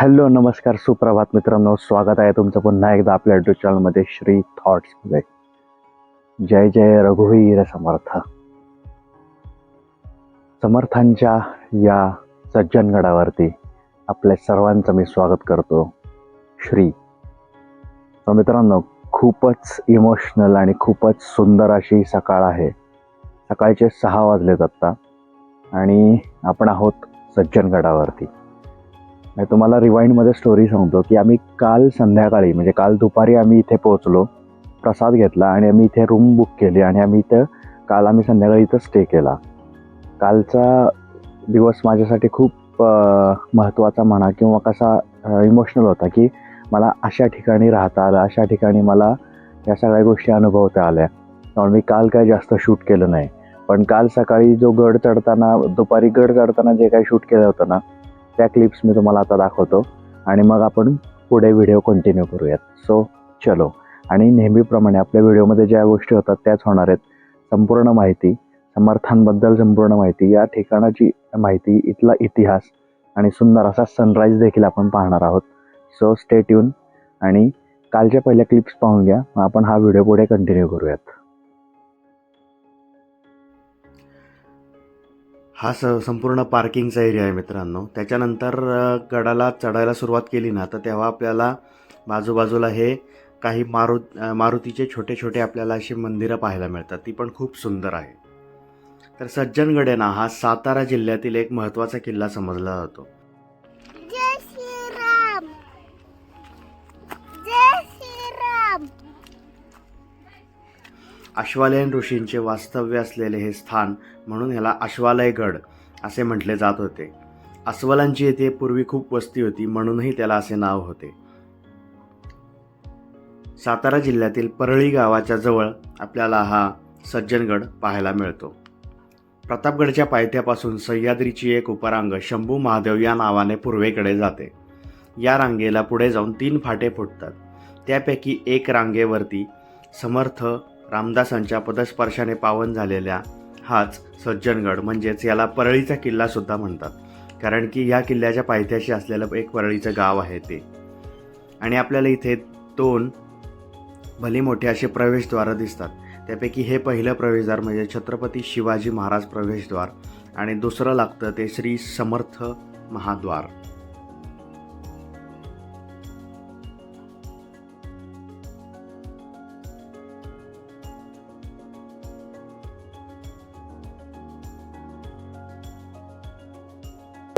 Hello नमस्कार सुप्रभात मित्रांनो. स्वागत आहे तुमचं पुन्हा एकदा आपल्या युट्यूब चॅनलमध्ये श्री थॉट्समध्ये जय जय रघुवीर समर्थ. समर्थांच्या या सज्जनगडावरती आपल्या सर्वांचं मी स्वागत करतो. श्री. तर मित्रांनो खूपच इमोशनल आणि खूपच सुंदर अशी सकाळ आहे. सकाळचे सहा वाजलेत आत्ता. आणि आपण आहोत सज्जनगडावरती. तुम्हाला रिवाइंडमध्ये स्टोरी सांगतो की आम्ही काल संध्याकाळी म्हणजे काल दुपारी आम्ही इथे पोहोचलो प्रसाद घेतला आणि आम्ही इथे रूम बुक केली आणि आम्ही इथं काल आम्ही संध्याकाळी इथं स्टे केला. कालचा दिवस माझ्यासाठी खूप महत्त्वाचा म्हणा किंवा कसा इमोशनल होता की मला अशा ठिकाणी राहता आलं अशा ठिकाणी मला या सगळ्या गोष्टी अनुभवता आल्या. त्यामुळे मी काल काय जास्त शूट केलं नाही. पण काल सकाळी जो गड चढताना दुपारी गड चढताना जे काही शूट केलं होतं ना त्या क्लिप्स मी तुम्हाला आता दाखवतो. आणि मग आपण पुढे व्हिडिओ कंटिन्यू करूयात. सो चलो. आणि नेहमीप्रमाणे आपल्या व्हिडिओमध्ये ज्या गोष्टी होतात त्याच होणार आहेत. संपूर्ण माहिती समर्थांबद्दल संपूर्ण माहिती या ठिकाणाची माहिती इथला इतिहास आणि सुंदर असा सनराईज देखील आपण पाहणार आहोत. सो स्टे ट्यून आणि कालच्या पहिल्या क्लिप्स पाहून घ्या. मग आपण हा व्हिडिओ पुढे कंटिन्यू करूयात. हा स संपूर्ण पार्किंगचा एरिया आहे मित्रांनो. त्याच्यानंतर गडाला चढायला सुरुवात केली ना तर तेव्हा आपल्याला बाजूबाजूला हे काही मारु मारुतीचे छोटे छोटे आपल्याला अशी मंदिरं पाहायला मिळतात. ती पण खूप सुंदर आहे. तर सज्जनगड आहे ना हा सातारा जिल्ह्यातील एक महत्त्वाचा किल्ला समजला जातो. अश्वालयन ऋषींचे वास्तव्य असलेले हे स्थान म्हणून ह्याला अश्वालयगड असे म्हटले जात होते. अस्वलांची येथे पूर्वी खूप वस्ती होती म्हणूनही त्याला असे नाव होते. सातारा जिल्ह्यातील परळी गावाच्या जवळ आपल्याला हा सज्जनगड पाहायला मिळतो. प्रतापगडच्या पायथ्यापासून सह्याद्रीची एक उपरांग शंभू महादेव या नावाने पूर्वेकडे जाते. या रांगेला पुढे जाऊन तीन फाटे फुटतात. त्यापैकी एक रांगेवरती समर्थ रामदासांच्या पदस्पर्शाने पावन झालेल्या हाच सज्जनगड म्हणजेच याला परळीचा किल्लासुद्धा म्हणतात. कारण की ह्या किल्ल्याच्या पायथ्याशी असलेलं एक परळीचं गाव आहे ते. आणि आपल्याला इथे दोन भली मोठे असे प्रवेशद्वारं दिसतात. त्यापैकी हे पहिलं प्रवेशद्वार म्हणजे छत्रपती शिवाजी महाराज प्रवेशद्वार आणि दुसरं लागतं ते Shri Samarth Mahadwar.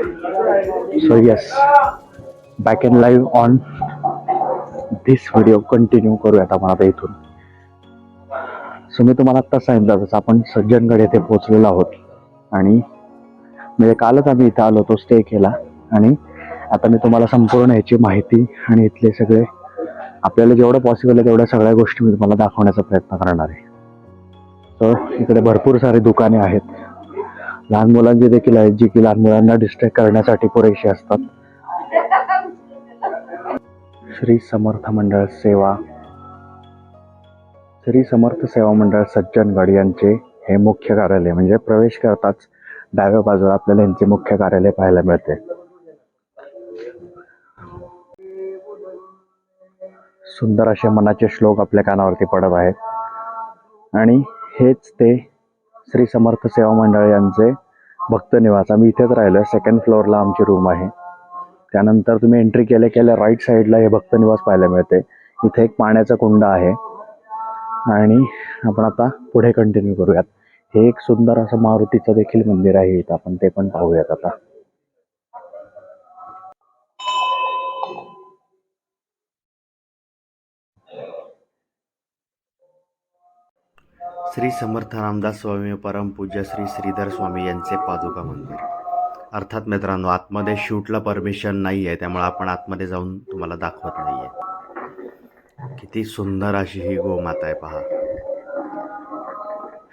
So yes back and live on this video continue करूयात आपण आता इथून. सो मी तुम्हाला आत्ता सांगितलं तसं आपण सज्जनगड येथे पोहोचलेलो आहोत. आणि म्हणजे कालच आम्ही इथं आलो होतो स्टे केला. आणि आता मी तुम्हाला संपूर्ण ह्याची माहिती आणि इथले सगळे आपल्याला जेवढं पॉसिबल आहे तेवढ्या सगळ्या गोष्टी मी तुम्हाला दाखवण्याचा प्रयत्न करणार आहे. तर इकडे भरपूर सारी दुकाने आहेत. लहान मुलांचे देखील आहेत जी की लहान मुलांना डिस्ट्रॅक्ट करण्यासाठी पुरेशी असतात. श्री समर्थ मंडळ सेवा. श्री समर्थ सेवा मंडळ सज्जनगड यांचे हे मुख्य कार्यालय म्हणजे प्रवेश करताच डाव्या बाजूला आपल्याला यांचे मुख्य कार्यालय पाहायला मिळते. सुंदर असे मनाचे श्लोक आपल्या कानावरती पडत आहेत. आणि हेच ते श्री समर्थ सेवा मंडळ यांचे भक्त निवास. आम्ही इथेच राहिलो सेकंड फ्लोअरला आमची रूम आहे. त्यानंतर तुम्ही एंट्री केल्या केल्या राईट साईडला हे भक्त निवास पाहायला मिळते. इथे एक पाण्याचा कुंड आहे. आणि आपण आता पुढे कंटिन्यू करूयात. हे एक सुंदर असं मारुतीचं देखील मंदिर आहे इथं. आपण ते पण पाहूयात आता. श्री समर्थ रामदास स्वामी परमपूज्य श्री श्रीधर स्वामी यांचे पादुका मंदिर. अर्थात मित्रांनो आतमध्ये शूटला परमिशन नाही आहे त्यामुळे आपण आतमध्ये जाऊन तुम्हाला दाखवत नाही आहे किती सुंदर अशी ही गोमाता आहे पहा.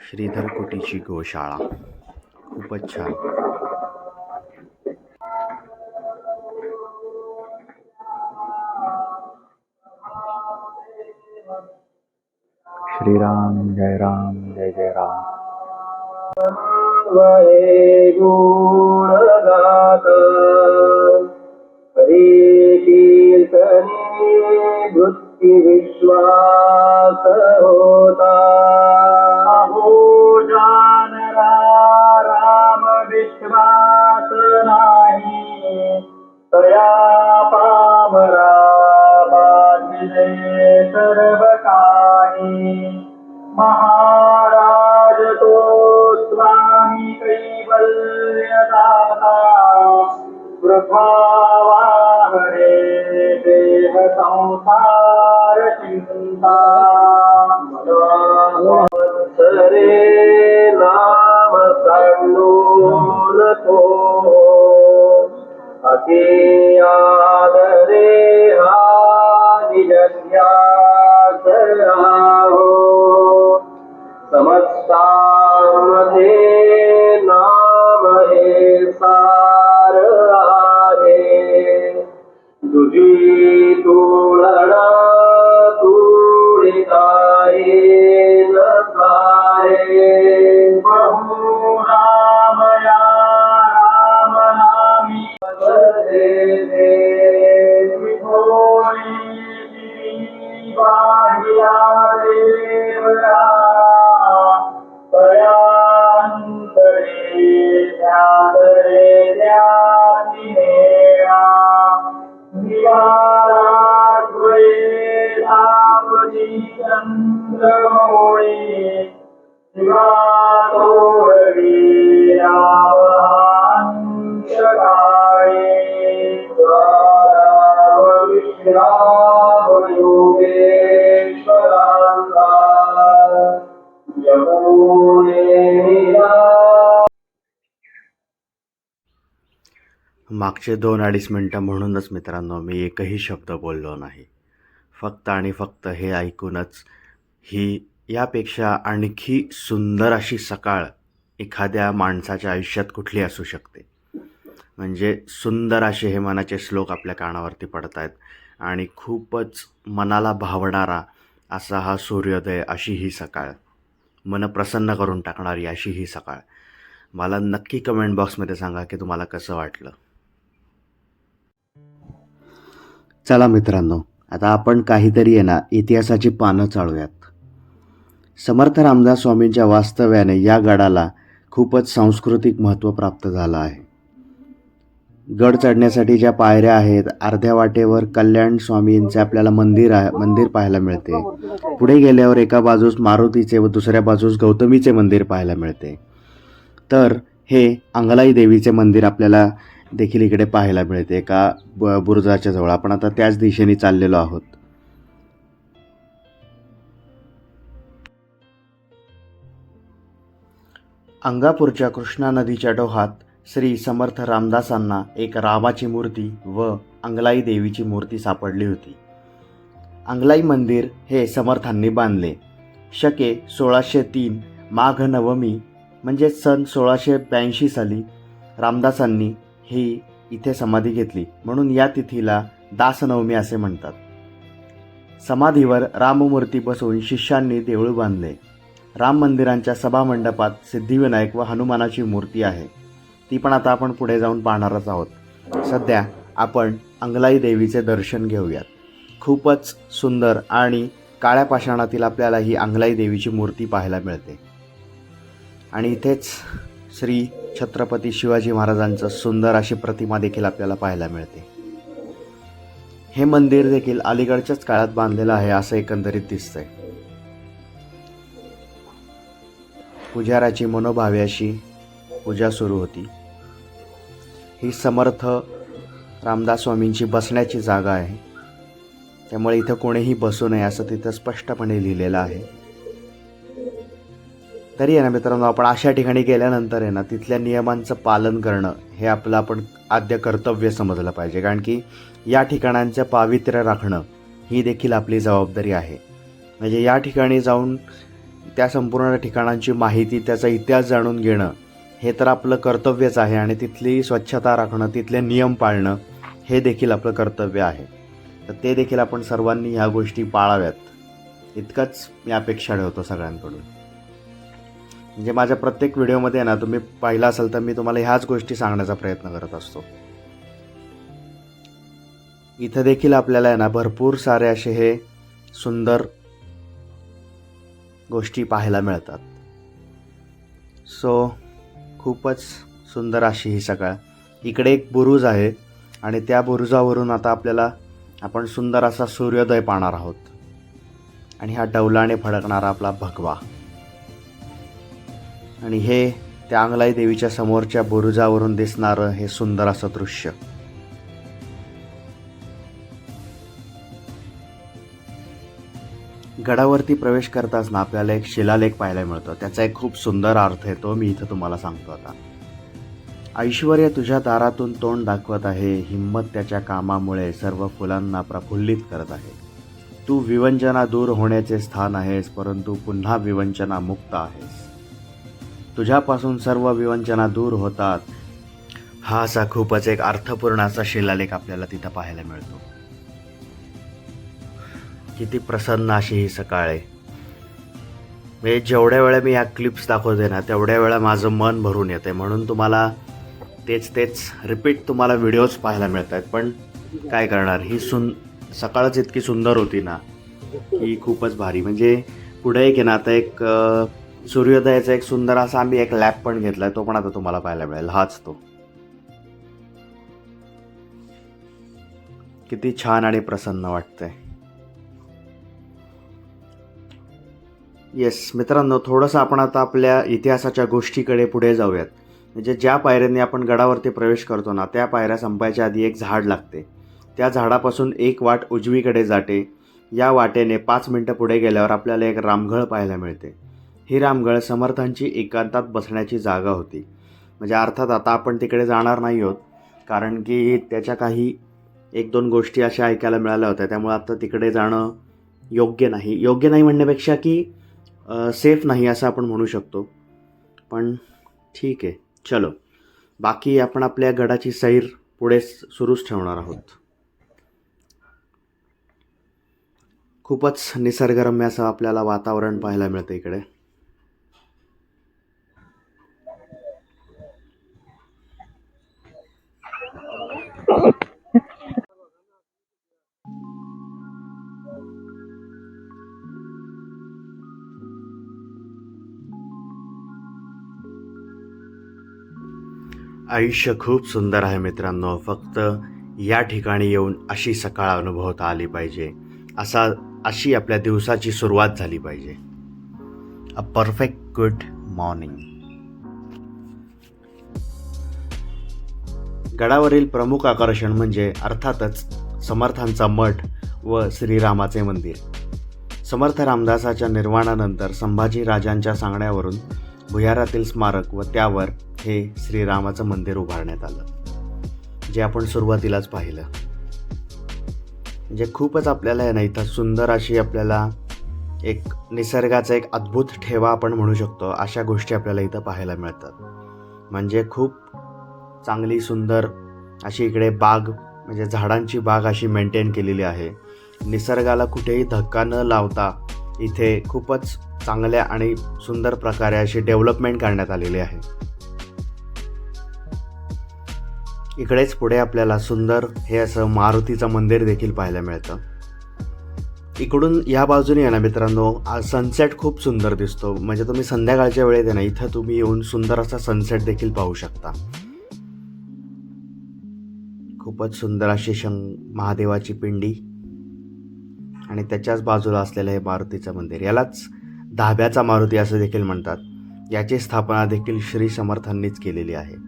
श्रीधर कुटीची गोशाळा. खूपच छान. श्रीराम जय राम जय जय राम वृत्ती विश्वास होता। राम विश्वास नाही। तया वृथावाहरे देह संसार मागचे दोन अडीच मिनटं म्हणूनच मित्रांनो मी एकही शब्द बोललो नाही. फक्त आणि फक्त हे ऐकूनच ही यापेक्षा आणखी सुंदर अशी सकाळ एखाद्या माणसाच्या आयुष्यात कुठली असू शकते. म्हणजे सुंदर असे हे मनाचे श्लोक आपल्या कानावरती पडत आहेत आणि खूपच मनाला भावणारा असा हा सूर्योदय अशी ही सकाळ. मन प्रसन्न करून टाकणारी अशी ही सकाळ. मला नक्की कमेंट बॉक्समध्ये सांगा की तुम्हाला कसं वाटलं? चला मित्रांनो आता आपण काहीतरी येणार इतिहासाची पानं चाळूयात. समर्थ रामदास स्वामींच्या वास्तव्याने या गडाला खूपच सांस्कृतिक महत्त्व प्राप्त झालं आहे. गड चढण्यासाठी ज्या पायऱ्या आहेत अर्ध्या वाटेवर कल्याण स्वामींचे आपल्याला मंदिर आहे मंदिर पाहायला मिळते. पुढे गेल्यावर एका बाजूस मारुतीचे व दुसऱ्या बाजूस गौतमीचे मंदिर पाहायला मिळते. तर हे अंगलाई देवीचे मंदिर आपल्याला देखील इकडे पाहायला मिळते एका ब बुरुजाच्या जवळ. आपण आता त्याच दिशेने चाललेलो आहोत. अंगापूरच्या कृष्णा नदीच्या डोहात श्री समर्थ रामदासांना एक रामाची मूर्ती व अंगलाई देवीची मूर्ती सापडली होती. अंगलाई मंदिर हे समर्थांनी बांधले. शके सोळाशे तीन माघ नवमी म्हणजे सन सोळाशे ब्याऐंशी साली रामदासांनी ही इथे समाधी घेतली. म्हणून या तिथीला दासनवमी असे म्हणतात. समाधीवर राममूर्ती बसवून शिष्यांनी देऊळ बांधले. राम मंदिरांच्या सभामंडपात सिद्धिविनायक व हनुमानाची मूर्ती आहे. ती पण आता आपण पुढे जाऊन पाहणारच आहोत. सध्या आपण अंगलाई देवीचे दर्शन घेऊयात. खूपच सुंदर आणि काळ्या पाषाणातील आपल्याला ही अंगलाई देवीची मूर्ती पाहायला मिळते. आणि इथेच श्री छत्रपती शिवाजी महाराजांचं सुंदर अशी प्रतिमा देखील आपल्याला पाहायला मिळते. हे मंदिर देखील अलीकडच्याच काळात बांधलेलं आहे असं एकंदरीत दिसतंय. पुजाराची मनोभावे अशी पूजा सुरू होती. ही समर्थ रामदास स्वामींची बसण्याची जागा आहे. त्यामुळे इथं कोणीही बसू नये असं तिथं स्पष्टपणे लिहिलेलं आहे. तरी आहे ना मित्रांनो आपण अशा ठिकाणी गेल्यानंतर आहे ना तिथल्या नियमांचं पालन करणं हे आपलं आपण आद्य कर्तव्य समजलं पाहिजे. कारण की या ठिकाणांचं पावित्र्य राखणं ही देखील आपली जबाबदारी आहे. म्हणजे या ठिकाणी जाऊन त्या संपूर्ण ठिकाणांची माहिती त्याचा इतिहास जाणून घेणं हे तर आपलं कर्तव्यच आहे आणि तिथली स्वच्छता राखणं तिथले नियम पाळणं हे देखील आपलं कर्तव्य आहे. तर ते देखील आपण सर्वांनी ह्या गोष्टी पाळाव्यात. इतकंच मी अपेक्षा ठेवतो सगळ्यांकडून. म्हणजे माझ्या प्रत्येक व्हिडिओमध्ये ना तुम्ही पाहिला असेल तर मी तुम्हाला ह्याच गोष्टी सांगण्याचा प्रयत्न करत असतो. इथं देखील आपल्याला आहे ना भरपूर सारे असे हे सुंदर गोष्टी पाहायला मिळतात. सो खूपच सुंदर अशी ही सकाळ इकडे एक बुरुज आहे आणि त्या बुरुजावरून आता आपल्याला आपण सुंदर असा सूर्योदय पाहणार आहोत. आणि हा डौलाने फडकणारा आपला भगवा. आणि हे त्या अंगलाई देवीच्या समोरच्या बुरुजावरून दिसणारं हे सुंदर असं दृश्य. गडावरती प्रवेश करताच ना आपल्याला एक शिलालेख पाहायला मिळतो. त्याचा एक खूप सुंदर अर्थ आहे तो मी इथं तुम्हाला सांगतो आता. ऐश्वर्य तुझ्या दारातून तोंड दाखवत आहे. हिंमत त्याच्या कामामुळे सर्व फुलांना प्रफुल्लित करत आहे. तू विवंचना दूर होण्याचे स्थान आहेस परंतु पुन्हा विवंचना मुक्त आहेस. तुझ्यापासून सर्व विवंचना दूर होतात. हा असा खूपच एक अर्थपूर्ण असा शिलालेख आपल्याला तिथं पाहायला मिळतो. किती प्रसन्न अशी ही सकाळ आहे. म्हणजे जेवढ्या वेळा मी ह्या क्लिप्स दाखवते ना तेवढ्या वेळा माझं मन भरून येते म्हणून तुम्हाला तेच तेच रिपीट तुम्हाला व्हिडिओज पाहायला मिळत आहेत पण काय करणार? ही सुन सकाळच इतकी सुंदर होती ना ही खूपच भारी. म्हणजे पुढे एक आहे ना आता एक सूर्योदयाचा एक सुंदर असा आम्ही एक लॅब पण घेतलाय तो पण आता तुम्हाला पाहायला मिळेल. हाच तो. किती छान आणि प्रसन्न वाटतंय. येस मित्रांनो थोडंसं आपण आता आपल्या इतिहासाच्या गोष्टीकडे पुढे जाऊयात. म्हणजे ज्या पायऱ्यांनी आपण गडावरती प्रवेश करतो ना त्या पायऱ्या संपायच्या आधी एक झाड लागते. त्या झाडापासून एक वाट उजवीकडे जाते. या वाटेने पाच मिनटं पुढे गेल्यावर आपल्याला एक रामघळ पाहायला मिळते. ही रामगळ समर्थांची एकांतात बसण्याची जागा होती. म्हणजे अर्थात आता आपण तिकडे जाणार नाही आहोत कारण की त्याच्या काही एक दोन गोष्टी अशा ऐकायला मिळाल्या होत्या. त्यामुळे आता तिकडे जाणं योग्य नाही. योग्य नाही म्हणण्यापेक्षा की सेफ नाही असं आपण म्हणू शकतो. पण ठीक आहे. चलो. बाकी आपण आपल्या गडाची सैर पुढे सुरूच ठेवणार आहोत. खूपच निसर्गरम्य असं आपल्याला वातावरण पाहायला मिळतं इकडे. आयुष्य खूप सुंदर आहे मित्रांनो. फक्त या ठिकाणी येऊन अशी सकाळ अनुभवता आली पाहिजे. असा अशी आपल्या दिवसाची सुरुवात झाली पाहिजे. अ परफेक्ट गुड मॉर्निंग गडावरील प्रमुख आकर्षण म्हणजे अर्थातच समर्थांचा मठ व श्रीरामाचे मंदिर. समर्थ रामदासाच्या निर्वाणानंतर संभाजी राजांच्या सांगण्यावरून भुयारातील स्मारक व त्यावर हे श्रीरामाचं मंदिर उभारण्यात आलं जे आपण सुरुवातीलाच पाहिलं. म्हणजे खूपच आपल्याला आहे ना इथं सुंदर अशी आपल्याला एक निसर्गाचा एक अद्भुत ठेवा आपण म्हणू शकतो अशा गोष्टी आपल्याला इथं पाहायला मिळतात. म्हणजे खूप चांगली सुंदर अशी इकडे बाग म्हणजे झाडांची बाग अशी मेंटेन केलेली आहे. निसर्गाला कुठेही धक्का न लावता इथे खूपच चांगल्या आणि सुंदर प्रकारे अशी डेव्हलपमेंट करण्यात आलेली आहे. इकडेच पुढे आपल्याला सुंदर हे असं मारुतीचं मंदिर देखील पाहायला मिळतं. इकडून या बाजूने आहे ना मित्रांनो सनसेट खूप सुंदर दिसतो. म्हणजे तुम्ही संध्याकाळच्या वेळेत आहे ना इथं तुम्ही येऊन सुंदर असा सनसेट देखील पाहू शकता. खूपच सुंदर अशी शंग महादेवाची पिंडी आणि त्याच्याच बाजूला असलेलं हे मारुतीचं मंदिर. यालाच धाब्याचा मारुती असं देखील म्हणतात. याची स्थापना देखील श्री समर्थांनीच केलेली आहे.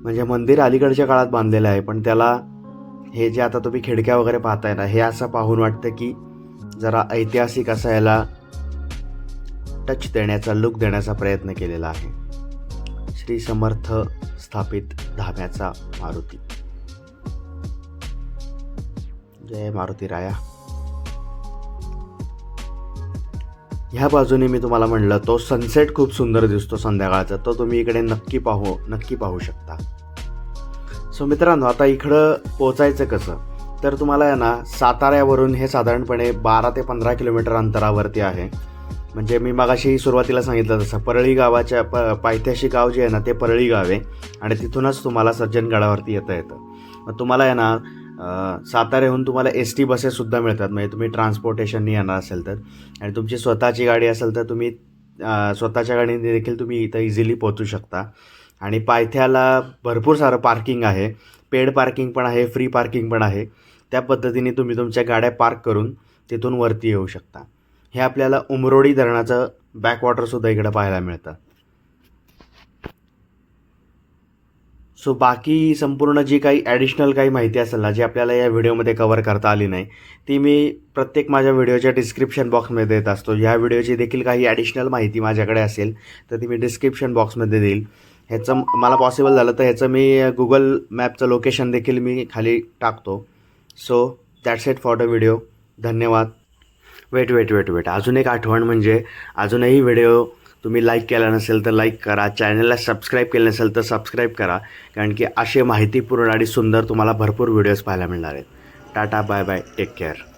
म्हणजे मंदिर अलीकडच्या काळात बांधलेलं आहे पण त्याला हे जे आता तुम्ही खिडक्या वगैरे पाहताय ना हे असं पाहून वाटतं की जरा ऐतिहासिक असा याला टच देण्याचा लुक देण्याचा प्रयत्न केलेला आहे. श्री समर्थ स्थापित धाब्याचा मारुती. जय मारुती राया. ह्या बाजूने मी तुम्हाला म्हणलं तो सनसेट खूप सुंदर दिसतो संध्याकाळचा. तो तुम्ही इकडे नक्की पाहू नक्की पाहू शकता. सो मित्रांनो आता इकडं पोचायचं कसं? तर तुम्हाला आहे ना साताऱ्यावरून हे साधारणपणे बारा ते पंधरा किलोमीटर अंतरावरती आहे. म्हणजे मी मगाशी सुरुवातीला सांगितलं तसं परळी गावाच्या प पायथ्याशी गाव जे आहे ना ते परळी गाव आहे. आणि तिथूनच तुम्हाला सज्जनगडावरती येता येतं. मग तुम्हाला आहे ना साताऱ्याहून तुम्हाला एस टी बसेससुद्धा मिळतात. म्हणजे तुम्ही ट्रान्सपोर्टेशननी येणार असेल तर. आणि तुमची स्वतःची गाडी असेल तर तुम्ही स्वतःच्या गाडीने देखील तुम्ही इथं इझिली पोहोचू शकता. आणि पायथ्याला भरपूर सारं पार्किंग आहे. पेड पार्किंग पण आहे फ्री पार्किंग पण आहे. त्या पद्धतीने तुम्ही तुमच्या गाड्या पार्क करून तिथून वरती येऊ शकता. हे आपल्याला उमरोडी धरणाचं बॅकवॉटरसुद्धा इकडं पाहायला मिळतं. सो बाकी संपूर्ण जी काही ॲडिशनल काही माहिती असेल ना जी आपल्याला या व्हिडिओमध्ये कवर करता आली नाही ती मी प्रत्येक माझ्या व्हिडिओच्या डिस्क्रिप्शन बॉक्समध्ये देत असतो. ह्या व्हिडिओची देखील काही ॲडिशनल माहिती माझ्याकडे असेल तर ती मी डिस्क्रिप्शन बॉक्समध्ये देईल. ह्याचं मला पॉसिबल झालं तर ह्याचं मी गुगल मॅपचं लोकेशन देखील मी खाली टाकतो. So that's it for the video धन्यवाद. वेट वेट वेट वेट अजून एक आठवण म्हणजे अजूनही व्हिडिओ तुम्ही लाईक केला नसेल तर लाईक करा. चॅनलला सबस्क्राईब केलं नसेल तर सबस्क्राईब करा. कारण की असे माहितीपूर्ण आणि सुंदर तुम्हाला भरपूर व्हिडिओज पाहायला मिळणार आहेत. Tata bye bye take care